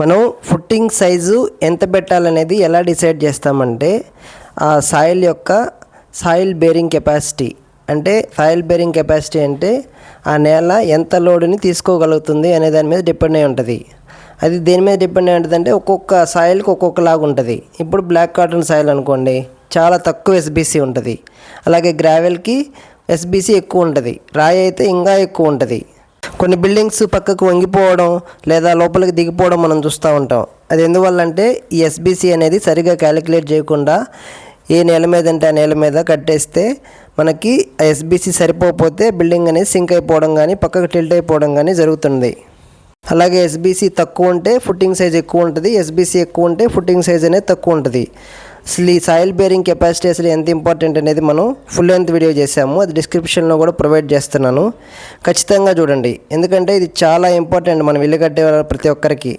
మనం footing size ఎంత పెట్టాలనేది ఎలా డిసైడ్ చేస్తామంటే ఆ సాయిల్ యొక్క సాయిల్ బేరింగ్ కెపాసిటీ. అంటే సాయిల్ బేరింగ్ కెపాసిటీ అంటే ఆ నేల ఎంత లోడుని తీసుకోగలుగుతుంది అనే దాని మీద డిపెండ్ అయి ఉంటుంది. అది దేని మీద డిపెండ్ అయి ఉంటుంది అంటే ఒక్కొక్క సాయిల్కి ఒక్కొక్కలాగా ఉంటుంది. ఇప్పుడు బ్లాక్ కాటన్ సాయిల్ అనుకోండి చాలా తక్కువ ఎస్బీసీ ఉంటుంది. అలాగే గ్రావెల్కి ఎస్బీసీ ఎక్కువ ఉంటుంది. రాయి అయితే ఇంకా ఎక్కువ ఉంటుంది. కొన్ని బిల్డింగ్స్ పక్కకు వంగిపోవడం లేదా లోపలికి దిగిపోవడం మనం చూస్తూ ఉంటాం. అది ఎందువల్ల అంటే ఈ ఎస్బీసీ అనేది సరిగా క్యాలిక్యులేట్ చేయకుండా ఏ నేల మీద అంటే ఆ నేల మీద కట్టేస్తే మనకి ఆ ఎస్బీసీ సరిపోకపోతే బిల్డింగ్ అనేది సింక్ అయిపోవడం కానీ పక్కకు టిల్ట్ అయిపోవడం కానీ జరుగుతుంది. అలాగే ఎస్బీసీ తక్కువ ఉంటే ఫుట్టింగ్ సైజ్ ఎక్కువ ఉంటుంది ఎస్బీసీ ఎక్కువ ఉంటే ఫుట్టింగ్ సైజ్ అనేది తక్కువ ఉంటుంది. అసలు ఈ సాయిల్ బేరింగ్ కెపాసిటీ అసలు ఎంత ఇంపార్టెంట్ అనేది మనం ఫుల్ లెంత్ వీడియో చేసాము అది డిస్క్రిప్షన్లో కూడా ప్రొవైడ్ చేస్తున్నాను. ఖచ్చితంగా చూడండి. ఎందుకంటే ఇది చాలా ఇంపార్టెంట్ మనం ఇల్లు కట్టే ప్రతి ఒక్కరికి.